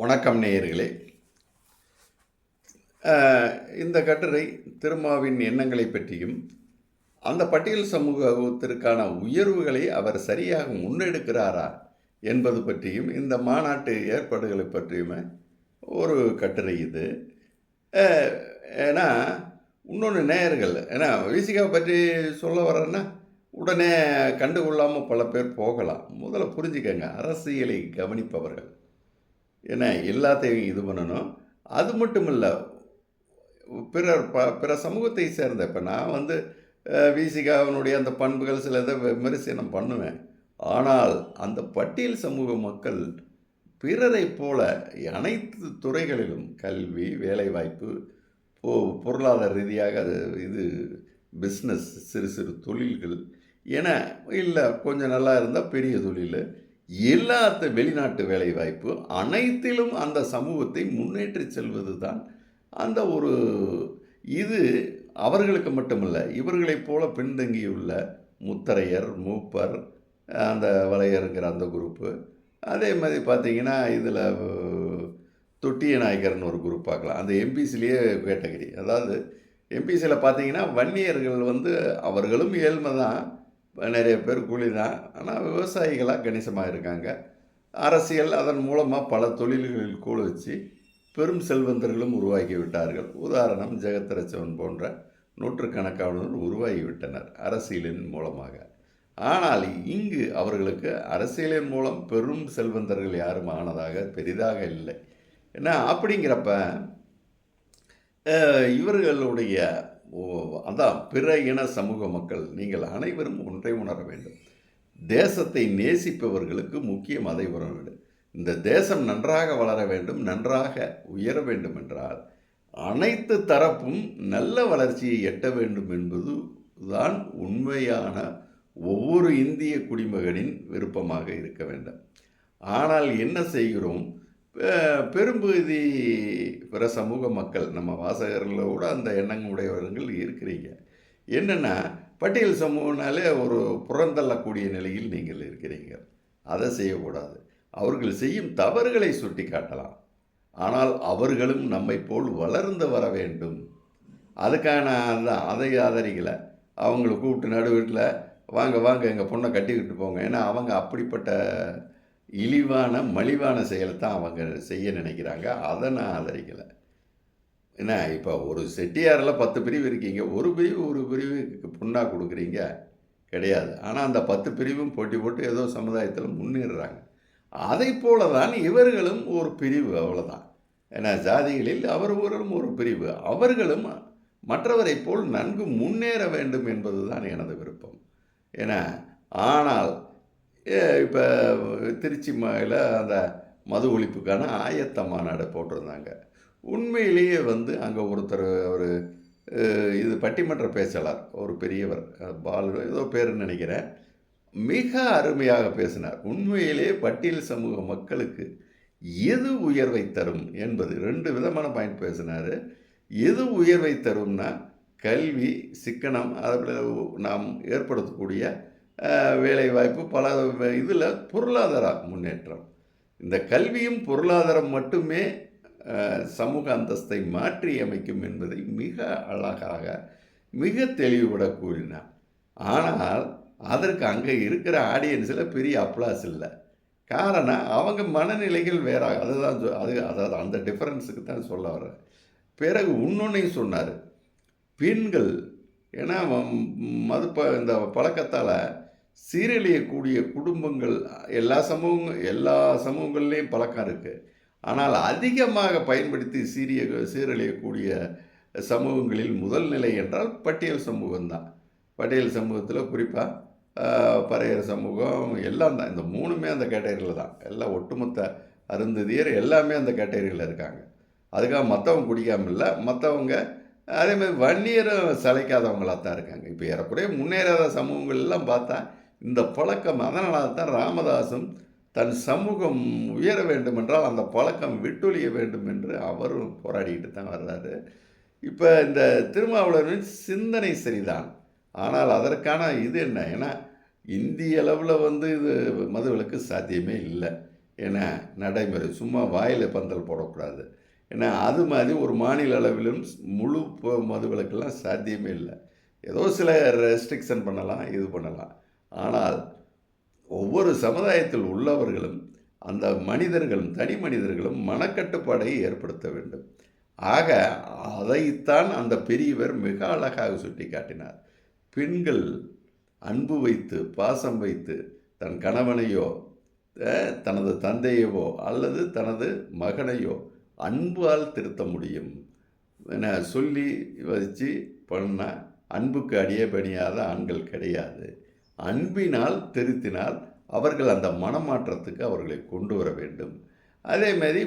வணக்கம் நேயர்களே. இந்த கட்டுரை திருமாவின் எண்ணங்களை பற்றியும் அந்த பட்டியல் சமூகத்திற்கான உயர்வுகளை அவர் சரியாக முன்னெடுக்கிறாரா என்பது பற்றியும் இந்த மாநாட்டு ஏற்பாடுகளை பற்றியுமே ஒரு கட்டுரை இது. ஏன்னா இன்னொன்று நேயர்கள் ஏன்னா விசிகாவை பற்றி சொல்ல வரேன்னா உடனே கண்டுகொள்ளாமல் பல பேர் போகலாம். முதல்ல புரிஞ்சுக்கங்க அரசியலை கவனிப்பவர்கள். ஏன்னா எல்லாத்தையும் இது பண்ணணும். அது மட்டும் இல்லை பிறர் ப பிற சமூகத்தை சேர்ந்த இப்போ நான் வந்து விசிகாவினுடைய அந்த பண்புகள் சில இதை விமர்சனம் பண்ணுவேன். ஆனால் அந்த பட்டியல் சமூக மக்கள் பிறரைப் போல அனைத்து துறைகளிலும் கல்வி வேலைவாய்ப்பு பொருளாதார ரீதியாக அது இது பிஸ்னஸ் சிறு சிறு தொழில்கள் என இல்லை கொஞ்சம் நல்லா இருந்தால் பெரிய தொழில் எல்லாத்த வெளிநாட்டு வேலைவாய்ப்பு அனைத்திலும் அந்த சமூகத்தை முன்னேற்றி செல்வது தான் அந்த ஒரு இது அவர்களுக்கு மட்டுமல்ல இவர்களைப் போல பின்தங்கியுள்ள முத்தரையர் மூப்பர் அந்த வலையருங்கிற அந்த குரூப்பு. அதே மாதிரி பார்த்தீங்கன்னா இதில் தொட்டிய நாயக்கர்னு ஒரு குரூப் பார்க்கலாம். அந்த எம்பிசிலேயே கேட்டகரி. அதாவது எம்பிசியில் பார்த்தீங்கன்னா வன்னியர்கள் வந்து அவர்களும் ஏழ்மை தான் நிறைய பேர் கூலி தான் ஆனால் விவசாயிகளாக கணிசமாக இருக்காங்க. அரசியல் அதன் மூலமாக பல தொழில்களில் கூழ வச்சு பெரும் செல்வந்தர்களும் உருவாக்கி விட்டார்கள். உதாரணம் ஜெகத்ரச்சவன் போன்ற நூற்றுக்கணக்கானவர் உருவாகிவிட்டனர் அரசியலின் மூலமாக. ஆனால் இங்கு அவர்களுக்கு அரசியலின் மூலம் பெரும் செல்வந்தர்கள் யாரும் ஆனதாக பெரிதாக இல்லை. ஏன்னா அப்படிங்கிறப்ப இவர்களுடைய அதான் பிற இன சமூக மக்கள். நீங்கள் அனைவரும் ஒன்றை உணர வேண்டும். தேசத்தை நேசிப்பவர்களுக்கு முக்கியம் அதை உணர வேண்டும் இந்த தேசம் நன்றாக வளர வேண்டும் நன்றாக உயர வேண்டும் என்றால் அனைத்து தரப்பும் நல்ல வளர்ச்சியை எட்ட வேண்டும் என்பது தான் உண்மையான ஒவ்வொரு இந்திய குடிமகனின் விருப்பமாக இருக்க வேண்டும். ஆனால் என்ன செய்கிறோம்? பெரும்பகுதி பிற சமூக மக்கள் நம்ம வாசகர்களோட அந்த எண்ணங்கள் உடையவர்கள் இருக்கிறீங்க. என்னென்னா பட்டியல் சமூகனாலே ஒரு புறந்தள்ளக்கூடிய நிலையில் நீங்கள் இருக்கிறீங்க. அதை செய்யக்கூடாது. அவர்கள் செய்யும் தவறுகளை சுட்டி காட்டலாம் ஆனால் அவர்களும் நம்மை போல் வளர்ந்து வர வேண்டும். அதுக்கான அந்த அதை ஆதரிக்கலை. அவங்கள கூப்பிட்டு நடு வீட்டில் வாங்க வாங்க எங்கள் பொண்ணை கட்டிக்கிட்டு போங்க. ஏன்னா அவங்க அப்படிப்பட்ட இழிவான மலிவான செயலை தான் அவங்க செய்ய நினைக்கிறாங்க. அதை நான் ஆதரிக்கலை. என்ன இப்போ ஒரு செட்டியாரில் பத்து பிரிவு இருக்கீங்க. ஒரு பிரிவு ஒரு பிரிவுக்கு பொண்ணாக கொடுக்குறீங்க. கிடையாது. ஆனால் அந்த பத்து பிரிவும் போட்டி போட்டு ஏதோ சமுதாயத்தில் முன்னேறுறாங்க. அதை போல தான் இவர்களும் ஒரு பிரிவு அவ்வளோதான் ஏன்னா ஜாதிகளில் அவர்களும் ஒரு பிரிவு. அவர்களும் மற்றவரைப் போல் நன்கு முன்னேற வேண்டும் என்பது தான் எனது விருப்பம். ஏன்னா ஆனால் இப்போ திருச்சி மாயில் அந்த மது ஒழிப்புக்கான ஆயத்த மாநாடு போட்டிருந்தாங்க. உண்மையிலேயே வந்து அங்கே ஒருத்தர் ஒரு இது பட்டிமன்ற பேச்சாளர் ஒரு பெரியவர் பால் ஏதோ பேருன்னு நினைக்கிறேன். மிக அருமையாக பேசினார். உண்மையிலே பட்டியல் சமூக மக்களுக்கு எது உயர்வை தரும் என்பது ரெண்டு விதமான பாயிண்ட் பேசினார். எது உயர்வை தரும்னா கல்வி சிக்கனம் அதில் நாம் ஏற்படுத்தக்கூடிய வேலைவாய்ப்பு பல இதில் பொருளாதார முன்னேற்றம். இந்த கல்வியும் பொருளாதாரம் மட்டுமே சமூக அந்தஸ்தை மாற்றி அமைக்கும் என்பதை மிக அழகாக மிக தெளிவுபட கூறினார். ஆனால் அதற்கு அங்கே இருக்கிற ஆடியன்ஸில் பெரிய அப்ளாஸ் இல்லை. காரணம் அவங்க மனநிலைகள் வேற அதுதான் சொ- அது அதாவது அந்த டிஃப்ரென்ஸுக்கு தான் சொல்ல வர்றேன் பிறகு இன்னொன்னையும் சொன்னார். பெண்கள் ஏன்னா மது ப இந்த பழக்கத்தால் சீரழியக்கூடிய குடும்பங்கள் எல்லா சமூகங்கள் எல்லா சமூகங்கள்லேயும் பழக்கம் இருக்குது ஆனால் அதிகமாக பயன்படுத்தி சீரிய சீரழியக்கூடிய சமூகங்களில் முதல் நிலை என்றால் பட்டியல் சமூகம்தான் பட்டியல் சமூகத்தில் குறிப்பாக பறையர் சமூகம் எல்லாம் தான். இந்த மூணுமே அந்த கேட்டகரியில் தான். எல்லாம் ஒட்டுமொத்த அருந்ததியர் எல்லாமே அந்த கேட்டகரியில் இருக்காங்க. அதுக்காக மற்றவங்க குடிக்காம இல்லை. மற்றவங்க அதே மாதிரி வன்னியரும் சளைக்காதவங்களாக தான் இருக்காங்க. இப்போ ஏறக்குறைய முன்னேறாத சமூகங்கள்லாம் பார்த்தா இந்த பழக்கம் அதனால தான் ராமதாசும் தன் சமூகம் உயர வேண்டும் என்றால் அந்த பழக்கம் விட்டொழிய வேண்டும் என்று அவரும் போராடிக்கிட்டு தான் வர்றாரு. இப்போ இந்த திருமாவளவனின் சிந்தனை சரிதான். ஆனால் அதற்கான இது என்ன? ஏன்னா இந்திய அளவில் வந்து இது மதுவிலக்கு சாத்தியமே இல்லை. ஏன்னா நடைமுறை சும்மா வாயில் பந்தல் போடக்கூடாது. ஏன்னா அது மாதிரி ஒரு மாநில அளவிலும் முழு ப- மதுவிலக்கெல்லாம் சாத்தியமே இல்லை. ஏதோ சில ரெஸ்ட்ரிக்ஷன் பண்ணலாம் இது பண்ணலாம். ஆனால் ஒவ்வொரு சமுதாயத்தில் உள்ளவர்களும் அந்த மனிதர்களும் தனி மனிதர்களும் மனக்கட்டுப்பாடை ஏற்படுத்த வேண்டும். ஆக அதைத்தான் அந்த பெரியவர் மிக அழகாக சுட்டி காட்டினார் பெண்கள் அன்பு வைத்து பாசம் வைத்து தன் கணவனையோ தனது தந்தையவோ அல்லது தனது மகனையோ அன்பால் திருத்த முடியும் என சொல்லி வச்சு பண்ண அன்புக்கு அடியே பணியாத ஆண்கள் கிடையாது. அன்பினால் திருத்தினால் அவர்கள் அந்த மனமாற்றத்துக்கு அவர்களை கொண்டு வர வேண்டும். அதே மாதிரி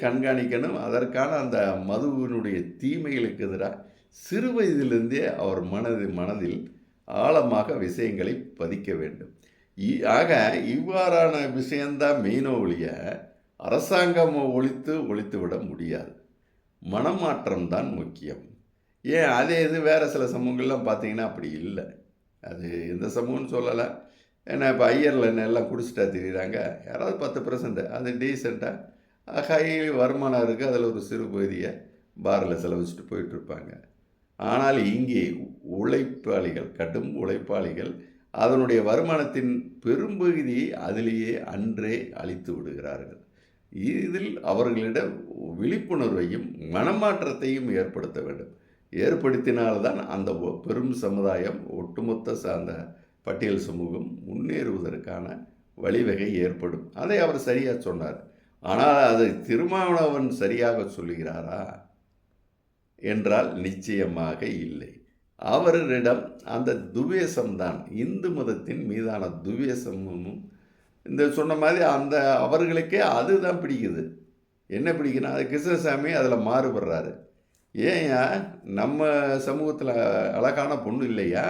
கண்காணிக்கணும். அதற்கான அந்த மதுவினுடைய தீமைகளுக்கு எதிராக சிறு வயதிலிருந்தே அவர் மனது மனதில் ஆழமாக விஷயங்களை பதிக்க வேண்டும். இ- ஆக இவ்வாறான விஷயந்தான் மெயினோ ஒழிய அரசாங்கம் ஒழித்து ஒழித்து விட முடியாது. மனமாற்றம் தான் முக்கியம். ஏன்? அதே இது வேறு சில சமூகங்கள்லாம் பார்த்தீங்கன்னா அப்படி இல்லை. அது எந்த சமூகம்னு சொல்லலை. ஏன்னா இப்போ ஐயரில் என்ன எல்லாம் குடிச்சிட்டா தெரியுறாங்க? யாராவது பத்து பர்சன்ட் அது டீசெண்டாக ஹை வருமானம் இருக்குது அதில் ஒரு சிறு பகுதியை பாரில் செலவிச்சுட்டு போயிட்டுருப்பாங்க ஆனால் இங்கே உழைப்பாளிகள் கடும் உழைப்பாளிகள் அதனுடைய வருமானத்தின் பெரும்பகுதியை அதிலேயே அன்றே அழித்து விடுகிறார்கள். இதில் அவர்களிடம் விழிப்புணர்வையும் மனமாற்றத்தையும் ஏற்படுத்த வேண்டும். ஏற்படுத்தினால்தான் அந்த ஒ- பெரும் சமுதாயம் ஒட்டுமொத்த சார்ந்த பட்டியல் சமூகம் முன்னேறுவதற்கான வழிவகை ஏற்படும். அதை அவர் சரியாக சொன்னார். ஆனால் அதை திருமாவளவன் சரியாக சொல்லுகிறாரா? என்றால் நிச்சயமாக இல்லை. அவரிடம் அந்த துவேசம்தான் இந்து மதத்தின் மீதான துவேசமும் இந்த சொன்ன மாதிரி அந்த அவர்களுக்கே அதுதான் பிடிக்குது. என்ன பிடிக்குன்னா அது கிருஷ்ணசாமி அதில் மாறுபடுறாரு. ஏன்யா நம்ம சமூகத்தில் அழகான பொண்ணு இல்லையா?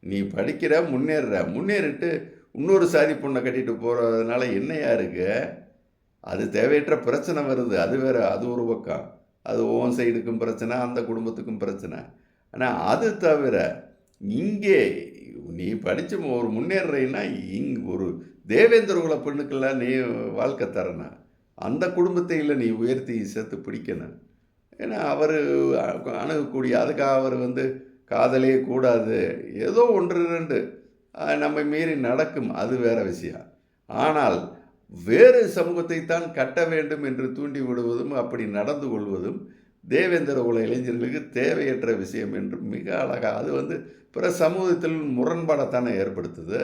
நீ படிக்கிற முன்னேறுற முன்னேறிட்டு இன்னொரு சாதி பொண்ணை கட்டிட்டு போகிறதுனால என்னையா இருக்கு? அது தேவையற்ற பிரச்சனை வருது. அது வேறு அது ஒரு பக்கம். அது ஓன் சைடுக்கும் பிரச்சனை அந்த குடும்பத்துக்கும் பிரச்சனை. ஆனால் அது தவிர இங்கே நீ படித்து ஒரு முன்னேறுறீன்னா இங் ஒரு தேவேந்திர குல பெண்ணுக்கெல்லாம் நீ வாழ்க்கை தரணும். அந்த குடும்பத்தை இல்லை நீ உயர்த்தி சேர்த்து பிடிக்கணும். ஏன்னா அவர் அணுகக்கூடிய அதுக்காக அவர் வந்து காதலே கூடாது. ஏதோ ஒன்று ரெண்டு. நம்மை மீறி நடக்கும். அது வேற விஷயம். ஆனால் வேறு சமூகத்தை தான் கட்ட வேண்டும் என்று தூண்டி விடுவதும் அப்படி நடந்து கொள்வதும் தேவேந்திர உல இளைஞர்களுக்கு தேவையற்ற விஷயம் என்று மிக அழகாக அது வந்து பிற சமூகத்தில் முரண்பாடைத்தானே ஏற்படுத்துது.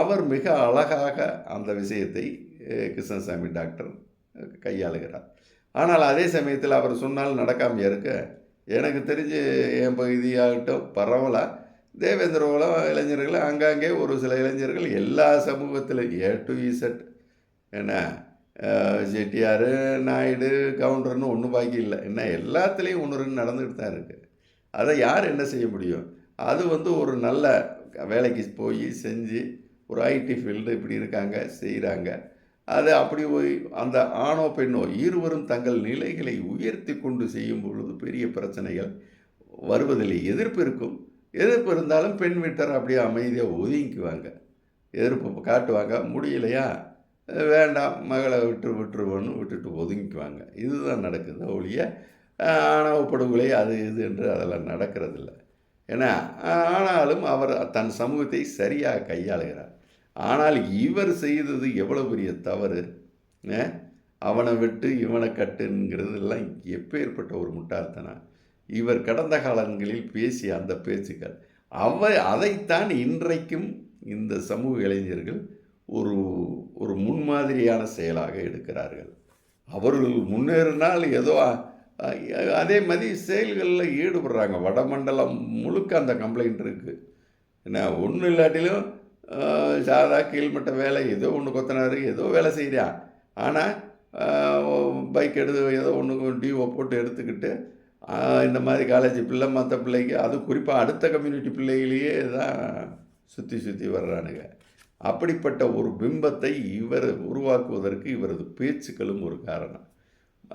அவர் மிக அழகாக அந்த விஷயத்தை கிருஷ்ணசாமி டாக்டர் கையாளுகிறார். ஆனால் அதே சமயத்தில் அவர் சொன்னால் நடக்காமல் இருக்க? எனக்கு தெரிஞ்சு என் பகுதியாகட்டும் பரவலாக தேவேந்திர இளைஞர்கள் அங்கங்கே ஒரு சில இளைஞர்கள் எல்லா சமூகத்திலும் ஏ டு இசட் என்ன? செட்டியார் நாயுடு கவுண்டர்னு ஒன்றும் பாக்கி இல்லை. என்ன எல்லாத்துலேயும் ஒன்று ரெண்டு நடந்துக்கிட்டு தான் இருக்குது அதை யார் என்ன செய்ய முடியும்? அது வந்து ஒரு நல்ல வேலைக்கு போய் செஞ்சு ஒரு ஐடி ஃபீல்டு இப்படி இருக்காங்க செய்கிறாங்க அது அப்படி போய் அந்த ஆணோ பெண்ணோ இருவரும் தங்கள் நிலைகளை உயர்த்தி கொண்டு செய்யும் பொழுது பெரிய பிரச்சனைகள் வருவதில்லை. எதிர்ப்பு இருக்கும். எதிர்ப்பு இருந்தாலும் பெண் வீட்டர் அப்படியே அமைதியாக ஒதுங்கிக்குவாங்க. எதிர்ப்பு காட்டுவாங்க. முடியலையா? வேண்டாம். மகளை விட்டு விட்டுருவோன்னு விட்டுட்டு ஒதுங்கிக்குவாங்க. இதுதான் நடக்குது ஒழிய ஆணவ படுகொலை அது இது என்று அதெல்லாம் நடக்கிறதில்ல. ஏன்னா ஆனாலும் அவர் தன் சமூகத்தை சரியாக கையாளுகிறார். ஆனால் இவர் செய்தது எவ்வளோ பெரிய தவறு? அவனை விட்டு இவனை கட்டுங்கிறதெல்லாம் எப்பேற்பட்ட ஒரு முட்டாள்தனம். இவர் கடந்த காலங்களில் பேசிய அந்த பேச்சுக்கள். அவ அதைத்தான் இன்றைக்கும் இந்த சமூக இளைஞர்கள் ஒரு ஒரு முன்மாதிரியான செயலாக எடுக்கிறார்கள். அவர்கள் முன்னேறினால் ஏதோ அதே மாதிரி செயல்களில் ஈடுபடுறாங்க. வடமண்டலம் முழுக்க அந்த கம்ப்ளைண்ட் இருக்குது என்ன ஒன்றும் இல்லாட்டிலும் சாதா கீழ்மட்ட வேலை ஏதோ ஒன்று கொத்தனார் ஏதோ வேலை செய்கிறான் ஆனால் பைக் எடுத்து ஏதோ ஒன்று டிஓ போட்டு எடுத்துக்கிட்டு இந்த மாதிரி காலேஜ் பிள்ளை மற்ற பிள்ளைக்கு அது குறிப்பாக அடுத்த கம்யூனிட்டி பிள்ளைகளையே தான் சுற்றி சுற்றி வர்றானுங்க. அப்படிப்பட்ட ஒரு பிம்பத்தை இவர் உருவாக்குவதற்கு இவரது பேச்சுக்களும் ஒரு காரணம்.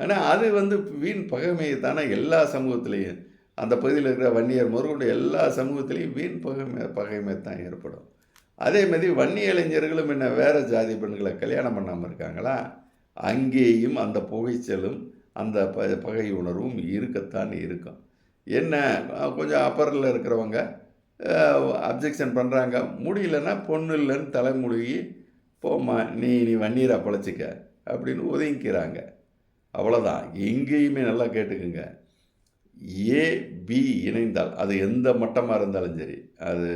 ஆனால் அது வந்து வீண் பகைமையை தானே எல்லா சமூகத்திலையும் அந்த பகுதியில் இருக்கிற வன்னியர் முதற்கொண்டு எல்லா சமூகத்திலையும் வீண் பகைமை பகைமை தான் ஏற்படும். அதே மாதிரி வன்னி இளைஞர்களும் என்ன வேறு ஜாதி பெண்களை கல்யாணம் பண்ணாமல் இருக்காங்களா? அங்கேயும் அந்த புகைச்சலும் அந்த ப பகை உணர்வும் இருக்கத்தான் இருக்கும். என்ன கொஞ்சம் அப்பரில் இருக்கிறவங்க அப்ஜெக்ஷன் பண்ணுறாங்க முடியலன்னா பொண்ணு இல்லைன்னு தலைமுழுகி போம்மா நீ நீ வன்னீரை பழச்சிக்க அப்படின்னு ஒதுங்கிக்கிறாங்க. அவ்வளோதான் எங்கேயுமே நல்லா கேட்டுக்குங்க. ஏ பி இணைந்தால் அது எந்த மட்டமாக இருந்தாலும் சரி அது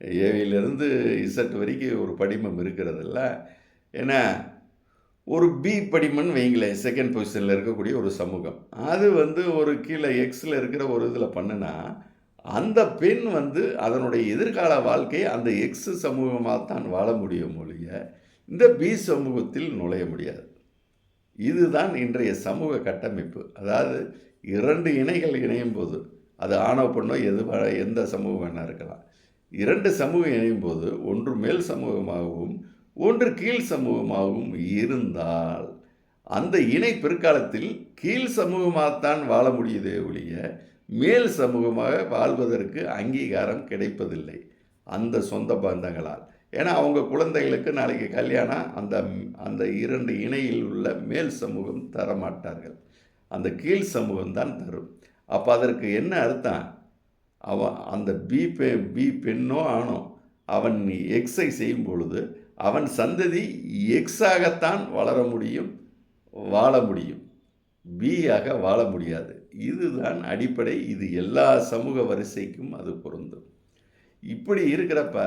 ஏவிலிருந்து இசட் வரைக்கும் ஒரு படிமம் இருக்கிறதில்ல. ஏன்னா ஒரு பி படிமன் வைங்களேன் செகண்ட் பொசிஷனில் இருக்கக்கூடிய ஒரு சமூகம். அது வந்து ஒரு கீழே எக்ஸில் இருக்கிற ஒரு இதில் பண்ணுனா அந்த பெண் வந்து அதனுடைய எதிர்கால வாழ்க்கை அந்த எக்ஸ் சமூகமாக தான் வாழ முடியும் ஒழிய இந்த பி சமூகத்தில் நுழைய முடியாது. இதுதான் இன்றைய சமூக கட்டமைப்பு. அதாவது இரண்டு இணைகள் இணையும் போது அது ஆணோ பெண்ணோ எது எந்த சமூகம் வேணா இருக்கலாம். இரண்டு சமூகம் இணையும் போது ஒன்று மேல் சமூகமாகவும் ஒன்று கீழ் சமூகமாகவும் இருந்தால் அந்த இணை பிற்காலத்தில் கீழ் சமூகமாகத்தான் வாழ முடியுதே ஒழிய மேல் சமூகமாக வாழ்வதற்கு அங்கீகாரம் கிடைப்பதில்லை. அந்த சொந்த பந்தங்களால். ஏன்னா அவங்க குழந்தைகளுக்கு நாளைக்கு கல்யாணம் அந்த அந்த இரண்டு இணையில் உள்ள மேல் சமூகம் தரமாட்டார்கள். அந்த கீழ் சமூகம் தான் தரும். அப்போ அதற்கு என்ன அர்த்தம்? அவன் அந்த பி பெ பி பெண்ணோ ஆணோ அவன் எக்ஸை செய்யும் பொழுது அவன் சந்ததி எக்ஸாகத்தான் வளர முடியும் வாழ முடியும். பியாக வாழ முடியாது. இதுதான் அடிப்படை. இது எல்லா சமூக வரிசைக்கும் அது பொருந்தும். இப்படி இருக்கிறப்ப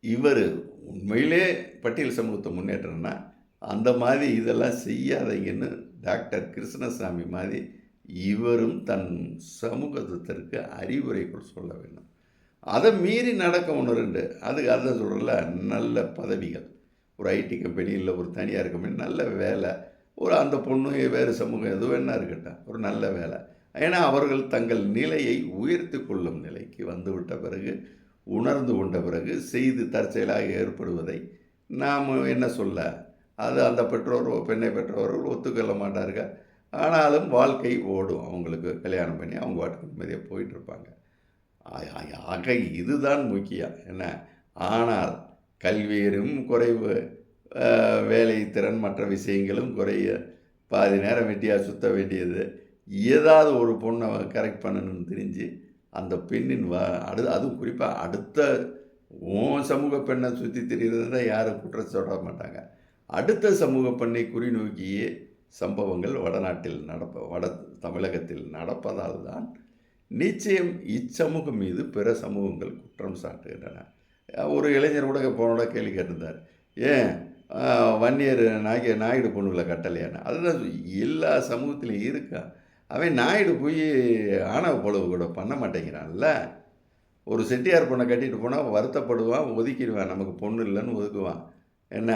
இவர் உண்மையிலே பட்டியல் சமூகத்தை முன்னேற்றம்னா அந்த மாதிரி இதெல்லாம் செய்யாதீங்கன்னு டாக்டர் கிருஷ்ணசாமி மாதிரி இவரும் தன் சமூகத்திற்கு அறிவுரைகள் சொல்ல வேண்டும். அதை மீறி நடக்க ஒன்று ரெண்டு. அது அதை சொல்கிறல நல்ல பதவிகள். ஒரு ஐடி கம்பெனி இல்லை ஒரு தனியார் கம்பெனி நல்ல வேலை. ஒரு அந்த பொண்ணு வேறு சமூகம் எது வேணா இருக்கட்டும் ஒரு நல்ல வேலை. ஏன்னா அவர்கள் தங்கள் நிலையை உயர்த்தி கொள்ளும் நிலைக்கு வந்துவிட்ட பிறகு உணர்ந்து கொண்ட பிறகு செய்து தற்செயலாக ஏற்படுவதை நாம் என்ன சொல்ல? அது அந்த பெற்றோர் பெண்ணை பெற்றோர்கள் ஒத்துக்கொள்ள மாட்டார்கள். ஆனாலும் வாழ்க்கை ஓடும். அவங்களுக்கு கல்யாணம் பண்ணி அவங்க வாட்டுக்கு நிம்மதியாக போயிட்டு இருப்பாங்க. ஆக இதுதான் முக்கியம். என்ன? ஆனால் கல்வியரும் குறைவு வேலை திறன் மற்ற விஷயங்களும் குறைய பாதி நேரம் வெட்டியாக சுத்த வேண்டியது. ஏதாவது ஒரு பொண்ணை கரெக்ட் பண்ணணும்னு தெரிஞ்சு அந்த பெண்ணின் வ அடு அதுவும் குறிப்பாக அடுத்த உன் சமூக பெண்ணை சுற்றி திரிகிறத யாரும் குற்றம் சொல்ல மாட்டாங்க. அடுத்த சமூக பெண்ணை குறிநோக்கியே சம்பவங்கள் வடநாட்டில் நடப்ப வட தமிழகத்தில் நடப்பதால் தான் நிச்சயம் இச்சமூகம் மீது பிற சமூகங்கள் குற்றம் சாட்டுகின்றன. ஒரு இளைஞர் கூட போனோட கேள்வி கேட்டிருந்தார். ஏன்? வன்னியர் நாய நாயுடு பொண்ணுகளை கட்டலையான்னு? அதுதான் எல்லா சமூகத்திலையும் இருக்கான் அவன் நாயுடு போய் ஆணவ பொழவு கூட பண்ண மாட்டேங்கிறான்ல. ஒரு செட்டியார் பொண்ணை கட்டிட்டு போனால் வருத்தப்படுவான் ஒதுக்கிடுவான் நமக்கு பொண்ணு இல்லைன்னு ஒதுக்குவான். என்ன?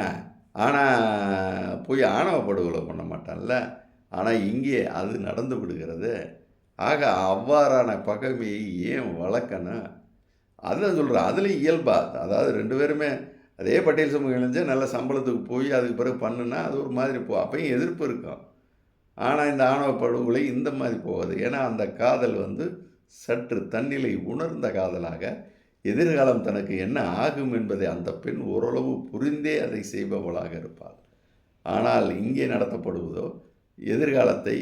ஆனால் போய் ஆணவ படுகொலை பண்ண மாட்டான்ல. ஆனால் இங்கே அது நடந்து விடுகிறது. ஆக அவ்வாறான பகைமையை ஏன் வளர்க்கணும்? அதுதான் சொல்கிறேன் அதுலேயும் இயல்பா. அதாவது ரெண்டு பேருமே அதே பட்டியல் சமூகம் இணைஞ்சா நல்ல சம்பளத்துக்கு போய் அதுக்கு பிறகு பண்ணுனா அது ஒரு மாதிரி போ அப்பயும் எதிர்ப்பு இருக்கும். ஆனால் இந்த ஆணவ படுகொலை இந்த மாதிரி போகாது. ஏன்னா அந்த காதல் வந்து சற்று தன்னிலை உணர்ந்த காதலாக எதிர்காலம் தனக்கு என்ன ஆகும் என்பதை அந்த பெண் ஓரளவு புரிந்தே அதை செய்பவளாக இருப்பாள். ஆனால் இங்கே நடத்தப்படுவதோ எதிர்காலத்தை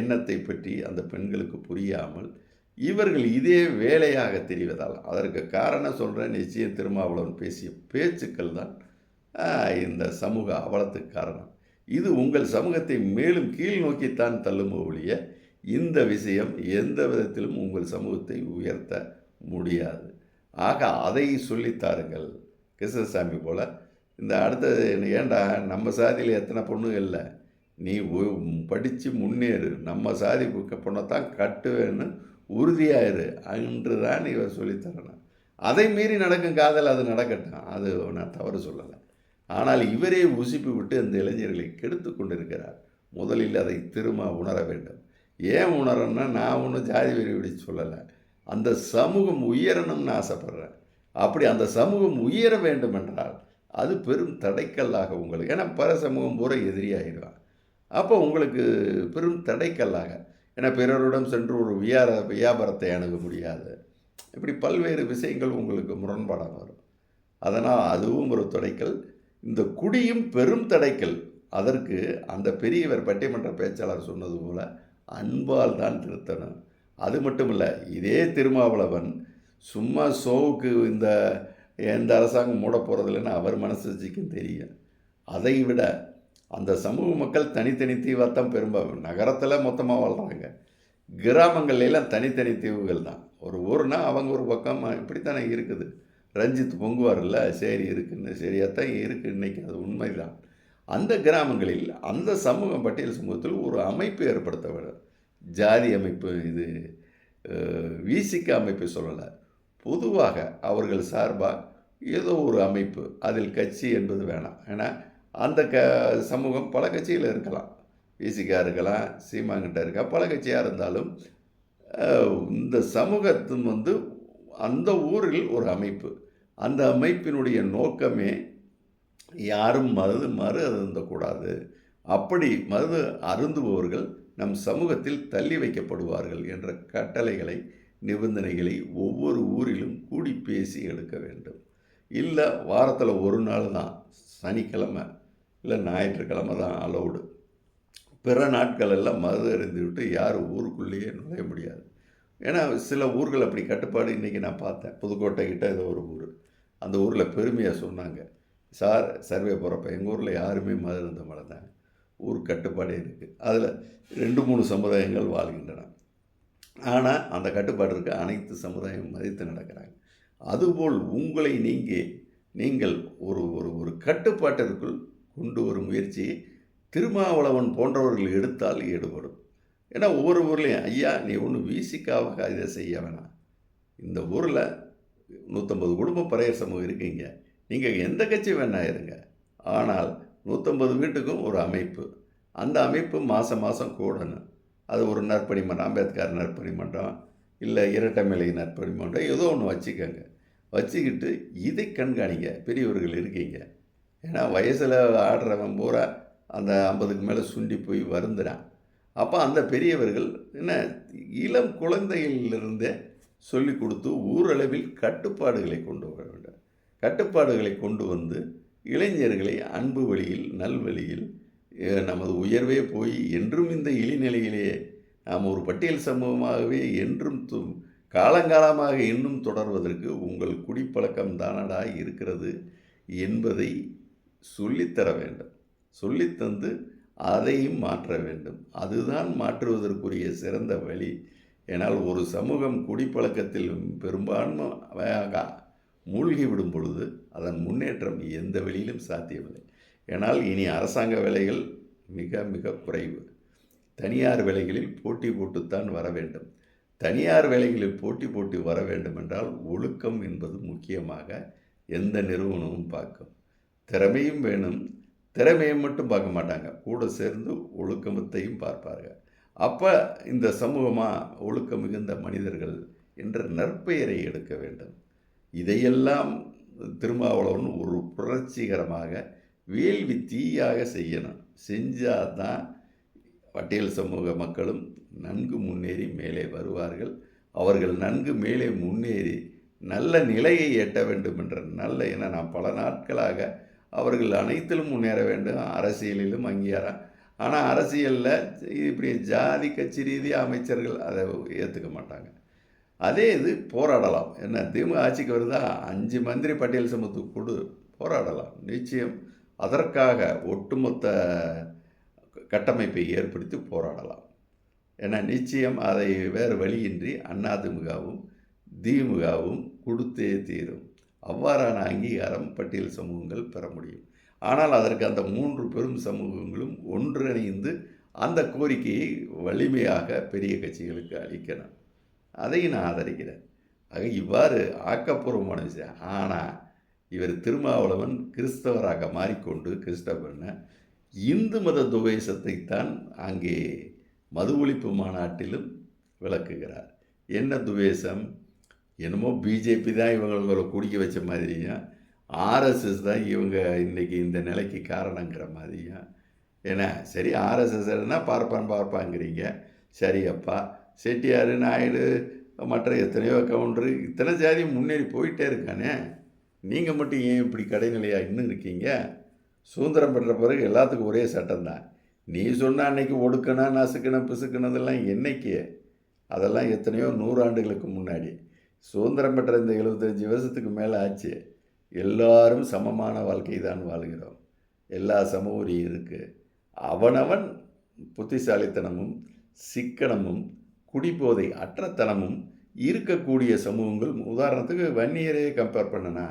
எண்ணத்தை பற்றி அந்த பெண்களுக்கு புரியாமல் இவர்கள் இதே வேலையாக தெரிவதால் அதற்கு காரணம் சொல்கிறேன் நிச்சயம் திருமாவளவன் பேசிய பேச்சுக்கள் தான் இந்த சமூக அவலத்துக்கு காரணம். இது உங்கள் சமூகத்தை மேலும் கீழ் நோக்கித்தான் தள்ளும் ஒழிய இந்த விஷயம் எந்த விதத்திலும் உங்கள் சமூகத்தை உயர்த்த முடியாது. ஆக அதை சொல்லித்தாருங்கள் கிருஷ்ணசாமி போல் இந்த அடுத்தது ஏண்டா நம்ம சாதியில் எத்தனை பொண்ணுங்க இல்லை? நீ படித்து முன்னேறு. நம்ம சாதி பொண்ணை தான் கட்டுவேன்னு உறுதியாயிரு அன்று தான் இவர் சொல்லித்தரணும் அதை மீறி நடக்கும் காதல் அது நடக்கட்டும். அது நான் தவறு சொல்லலை. ஆனால் இவரே உசிப்பு விட்டு அந்த இளைஞர்களை கெடுத்து கொண்டிருக்கிறார். முதலில் அதை திரும்ப உணர வேண்டும். ஏன் உணரன்னா நான் ஒன்றும் ஜாதி வெறி விடி சொல்லலை. அந்த சமூகம் உயரணும்னு ஆசைப்பட்றேன். அப்படி அந்த சமூகம் உயர வேண்டும் என்றால் அது பெரும் தடைக்கல்லாக உங்களுக்கு ஏன்னா பிற சமூகம் பூரா எதிரியாகிடுவான் அப்போ உங்களுக்கு பெரும் தடைக்கல்லாக ஏன்னா பிறரிடம் சென்று ஒரு வியார வியாபாரத்தை அணுக முடியாது. இப்படி பல்வேறு விஷயங்கள் உங்களுக்கு முரண்பாடாக வரும். அதனால் அதுவும் ஒரு துடைக்கல். இந்த குடியும் பெரும் தடைக்கல். அதற்கு அந்த பெரியவர் பட்டிமன்ற பேச்சாளர் சொன்னது போல அன்பால் தான் திருத்தணும். அது மட்டும் இல்லை இதே திருமாவளவன் சும்மா சோவுக்கு இந்த எந்த அரசாங்கம் மூட போகிறதில்லன்னு அவர் மனசாட்சிக்கும் தெரியும். அதை விட அந்த சமூக மக்கள் தனித்தனி தீவாக தான் பெரும்பாலும் நகரத்தில் மொத்தமாக வாழ்கிறாங்க கிராமங்கள்லாம் தனித்தனி தீவுகள் தான். ஒரு ஊர்னால் அவங்க ஒரு பக்கம் இப்படித்தானே இருக்குது. ரஞ்சித் பொங்குவார்ல சரி இருக்குன்னு சரியாக தான் இருக்குது இன்றைக்கி அது உண்மைதான். அந்த கிராமங்களில் அந்த சமூகம் பட்டியல் சமூகத்தில் ஒரு அமைப்பு ஏற்படுத்த வேண்டும் ஜாதி அமைப்பு இது விசிக்க அமைப்பை சொல்லலை. பொதுவாக அவர்கள் சார்பாக ஏதோ ஒரு அமைப்பு அதில் கட்சி என்பது வேணாம். ஏன்னா அந்த க சமூகம் பல கட்சியில் இருக்கலாம். விசிகா இருக்கலாம் சீமாங்கிட்ட இருக்கா பல கட்சியாக இருந்தாலும் இந்த சமூகத்தின் வந்து அந்த ஊரில் ஒரு அமைப்பு. அந்த அமைப்பினுடைய நோக்கமே யாரும் மருது மறு அருந்தக்கூடாது. அப்படி மருது அருந்துபவர்கள் நம் சமூகத்தில் தள்ளி வைக்கப்படுவார்கள் என்ற கட்டளைகளை நிபந்தனைகளை ஒவ்வொரு ஊரிலும் கூடி பேசி எடுக்க வேண்டும். இல்லை வாரத்தில் ஒரு நாள் தான். சனிக்கிழமை இல்லை ஞாயிற்றுக்கிழமை தான் அலௌடு பிற நாட்களெல்லாம் மது அறிந்து விட்டு யாரும் ஊருக்குள்ளேயே நுழைய முடியாது. ஏன்னா சில ஊர்கள் அப்படி கட்டுப்பாடு இன்றைக்கி நான் பார்த்தேன். புதுக்கோட்டை கிட்ட ஏதோ ஒரு ஊர். அந்த ஊரில் பெருமையாக சொன்னாங்க. சார் சர்வே போகிறப்ப எங்கள் ஊரில் யாருமே மது இருந்த மாட்டாங்க ஒரு கட்டுப்பாடே இருக்குது அதில் ரெண்டு மூணு சமுதாயங்கள் வாழ்கின்றன. ஆனால் அந்த கட்டுப்பாடு இருக்க அனைத்து சமுதாயம் மதித்து நடக்கிறாங்க. அதுபோல் உங்களை நீங்கள் நீங்கள் ஒரு ஒரு ஒரு கட்டுப்பாட்டிற்குள் கொண்டு வரும் முயற்சியை திருமாவளவன் போன்றவர்கள் எடுத்தால் ஈடுபடும். ஏன்னா ஒவ்வொரு ஊர்லேயும் ஐயா நீ ஒன்றும் வீசிக்காக இதை செய்ய வேணாம். இந்த ஊரில் நூற்றம்பது குடும்ப பறையர் சமூகம் இருக்கீங்க. நீங்கள் எந்த கட்சி வேணா இருங்க. ஆனால் நூற்றம்பது வீட்டுக்கும் ஒரு அமைப்பு. அந்த அமைப்பு மாதம் மாதம் கூடணும் அது ஒரு நற்பணி மன்றம் அம்பேத்கர் நற்பணி மன்றம் இல்லை இரட்டைமலை நற்பணி மன்றம் ஏதோ ஒன்று வச்சுக்கோங்க. வச்சுக்கிட்டு இதை கண்காணிங்க. பெரியவர்கள் இருக்கீங்க. ஏன்னா வயசில் ஆடுறவன் பூரா அந்த ஐம்பதுக்கு மேலே சுண்டி போய் வருந்துறான். அப்போ அந்த பெரியவர்கள் என்ன இளம் குழந்தைகளிலிருந்தே சொல்லி கொடுத்து ஊரளவில் கட்டுப்பாடுகளை கொண்டு வர வேண்டும். கட்டுப்பாடுகளை கொண்டு வந்து இளைஞர்களை அன்பு வழியில் நல்வழியில் நமது உயர்வே போய் என்றும் இந்த இழிநிலையிலேயே நாம் ஒரு பட்டியல் சமூகமாகவே என்றும் து காலங்காலமாக இன்னும் தொடர்வதற்கு உங்கள் குடிப்பழக்கம் தானடா இருக்கிறது என்பதை சொல்லித்தர வேண்டும். சொல்லித்தந்து அதையும் மாற்ற வேண்டும். அதுதான் மாற்றுவதற்குரிய சிறந்த வழி. ஏனால் ஒரு சமூகம் குடிப்பழக்கத்தில் பெரும்பான்மையாக மூழ்கி விடும் பொழுது அதன் முன்னேற்றம் எந்த வழியிலும் சாத்தியமில்லை. ஏனால் இனி அரசாங்க வேலைகள் மிக மிக குறைவு. தனியார் வேலைகளில் போட்டி போட்டுத்தான் வர வேண்டும். தனியார் வேலைகளில் போட்டி போட்டு வர வேண்டும் என்றால் ஒழுக்கம் என்பது முக்கியமாக எந்த நிறுவனமும் பார்க்கும். திறமையும் வேணும். திறமையை மட்டும் பார்க்க மாட்டாங்க. கூட சேர்ந்து ஒழுக்கமத்தையும் பார்ப்பார்கள். அப்போ இந்த சமூகமாக ஒழுக்கம் மிகுந்த மனிதர்கள் என்ற நற்பெயரை எடுக்க வேண்டும். இதையெல்லாம் திருமாவளவன் ஒரு புரட்சிகரமாக வேள்வி தீயாக செய்யணும். செஞ்சால் தான் பட்டியல் சமூக மக்களும் நன்கு முன்னேறி மேலே வருவார்கள். அவர்கள் நன்கு மேலே முன்னேறி நல்ல நிலையை எட்ட வேண்டும் என்ற நல்ல என நான் பல நாட்களாக அவர்கள் அனைத்திலும் முன்னேற வேண்டும். அரசியலிலும் அங்கீகாரம். ஆனால் அரசியலில் இப்படி ஜாதி கட்சி ரீதியாக அமைச்சர்கள் அதை ஏற்றுக்க மாட்டாங்க. அதே இது போராடலாம். என்ன திமுக ஆட்சிக்கு வருதா? அஞ்சு மந்திரி பட்டியல் சமூகத்துக்கு கொடு போராடலாம். நிச்சயம் அதற்காக ஒட்டுமொத்த கட்டமைப்பை ஏற்படுத்தி போராடலாம். ஏன்னா நிச்சயம் அதை வேறு வழியின்றி அதிமுகவும் திமுகவும் கொடுத்தே தீரும். அவ்வாறான அங்கீகாரம் பட்டியல் சமூகங்கள் பெற முடியும். ஆனால் அதற்கு அந்த மூன்று பெரும் சமூகங்களும் ஒன்றிணைந்து அந்த கோரிக்கையை வலிமையாக பெரிய கட்சிகளுக்கு அளிக்கணும். அதையும் நான் ஆதரிக்கிறேன். ஆக இவ்வாறு ஆக்கப்பூர்வமான விஷயம் ஆனால் இவர் திருமாவளவன் கிறிஸ்தவராக மாறிக்கொண்டு கிறிஸ்தவர்ன இந்து மத துவேஷத்தைத்தான் அங்கே மது ஒழிப்பு மாநாட்டிலும் விளக்குகிறார். என்ன துவேஷம்? என்னமோ பிஜேபி தான் இவங்களை குடிக்க வச்ச மாதிரியும் ஆர்எஸ்எஸ் தான் இவங்க இன்றைக்கி இந்த நிலைக்கு காரணங்கிற மாதிரியும் ஏன்னா சரி ஆர்எஸ்எஸ்னா பார்ப்பான் பார்ப்பாங்கிறீங்க சரி அப்பா செட்டியார் நாயுடு மற்ற எத்தனையோ கவுண்டரு இத்தனை ஜாதி முன்னேறி போயிட்டே இருக்கானே. நீங்கள் மட்டும் ஏன் இப்படி கடைநிலையாக இன்னும் இருக்கீங்க? சுதந்திரம் பெற்ற பிறகு எல்லாத்துக்கும் ஒரே சட்டம் தான். நீ சொன்ன அன்னைக்கு ஒடுக்கணும் நசுக்கணும் பிசுக்கணுதெல்லாம் என்னைக்கு? அதெல்லாம் எத்தனையோ நூறாண்டுகளுக்கு முன்னாடி. சுதந்திரம் பெற்ற இந்த எழுபத்தஞ்சி வருஷத்துக்கு மேலே ஆச்சு. எல்லாரும் சமமான வாழ்க்கை தான் வாழ்கிறோம். எல்லா சம இருக்குது அவனவன் புத்திசாலித்தனமும் சிக்கனமும் குடிபோதை அற்றத்தனமும் இருக்கக்கூடிய சமூகங்கள் உதாரணத்துக்கு வன்னியரையே கம்பேர் பண்ணனா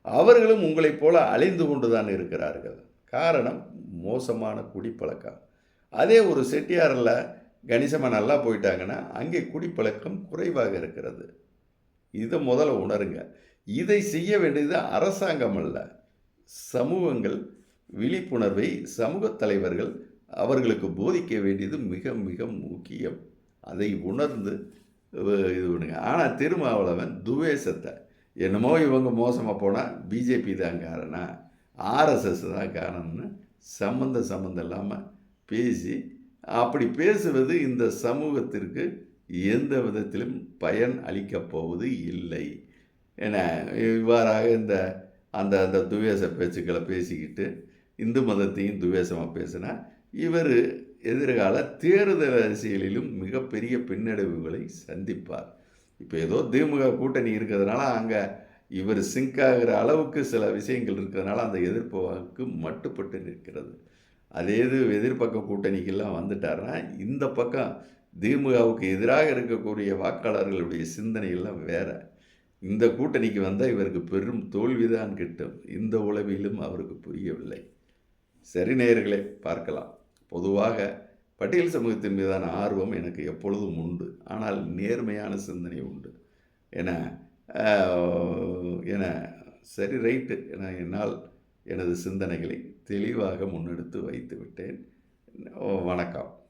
அவர்களும் உங்களைப் போல அழிந்து கொண்டு தான் இருக்கிறார்கள். காரணம் மோசமான குடிப்பழக்கம். அதே ஒரு செட்டியாரில் கணிசமாக நல்லா போயிட்டாங்கன்னா அங்கே குடிப்பழக்கம் குறைவாக இருக்கிறது. இதை முதல்ல உணருங்க. இதை செய்ய வேண்டியது அரசாங்கம் அல்ல. சமூகங்கள் விழிப்புணர்வை சமூக தலைவர்கள் அவர்களுக்கு போதிக்க வேண்டியது மிக மிக முக்கியம். அதை உணர்ந்து இது பண்ணுங்க. ஆனால் திருமாவளவன் துவேஷத்தை என்னமோ இவங்க மோசமாக போனால் பிஜேபி தான் காரணம் ஆர்எஸ்எஸ் தான் காரணம்னு சம்மந்த சம்மந்தம் இல்லாமல் பேசி அப்படி பேசுவது இந்த சமூகத்திற்கு எந்த விதத்திலும் பயன் அளிக்கப் போவது இல்லை. என இவ்வாறாக இந்த அந்த அந்த துவேஷ பேச்சுக்களை பேசிக்கிட்டு இந்து மதத்தையும் துவேஷமாக பேசினா இவர் எதிர்கால தேர்தல் அரசியலிலும் மிகப்பெரிய பின்னடைவுகளை சந்திப்பார். இப்போ ஏதோ திமுக கூட்டணி இருக்கிறதுனால அங்கே இவர் சிங்க் ஆகிற அளவுக்கு சில விஷயங்கள் இருக்கிறதுனால அந்த எதிர்ப்பு வாக்கு மட்டுப்பட்டு நிற்கிறது. அதே இது எதிர்ப்பக்க கூட்டணிக்கெல்லாம் வந்துட்டார்னா இந்த பக்கம் திமுகவுக்கு எதிராக இருக்கக்கூடிய வாக்காளர்களுடைய சிந்தனையெல்லாம் வேற. இந்த கூட்டணிக்கு வந்தால் இவருக்கு பெரும் தோல்விதான் கிட்டும். இந்த உளவிலும் அவருக்கு புரியவில்லை. சரி நேயர்களே பார்க்கலாம். பொதுவாக பட்டியல் சமூகத்தின் மீதான ஆர்வம் எனக்கு எப்பொழுதும் உண்டு. ஆனால் நேர்மையான சிந்தனை உண்டு. என என சரி ரைட்டு என என்னால் எனது சிந்தனைகளை தெளிவாக முன்னெடுத்து வைத்து விட்டேன் வணக்கம்.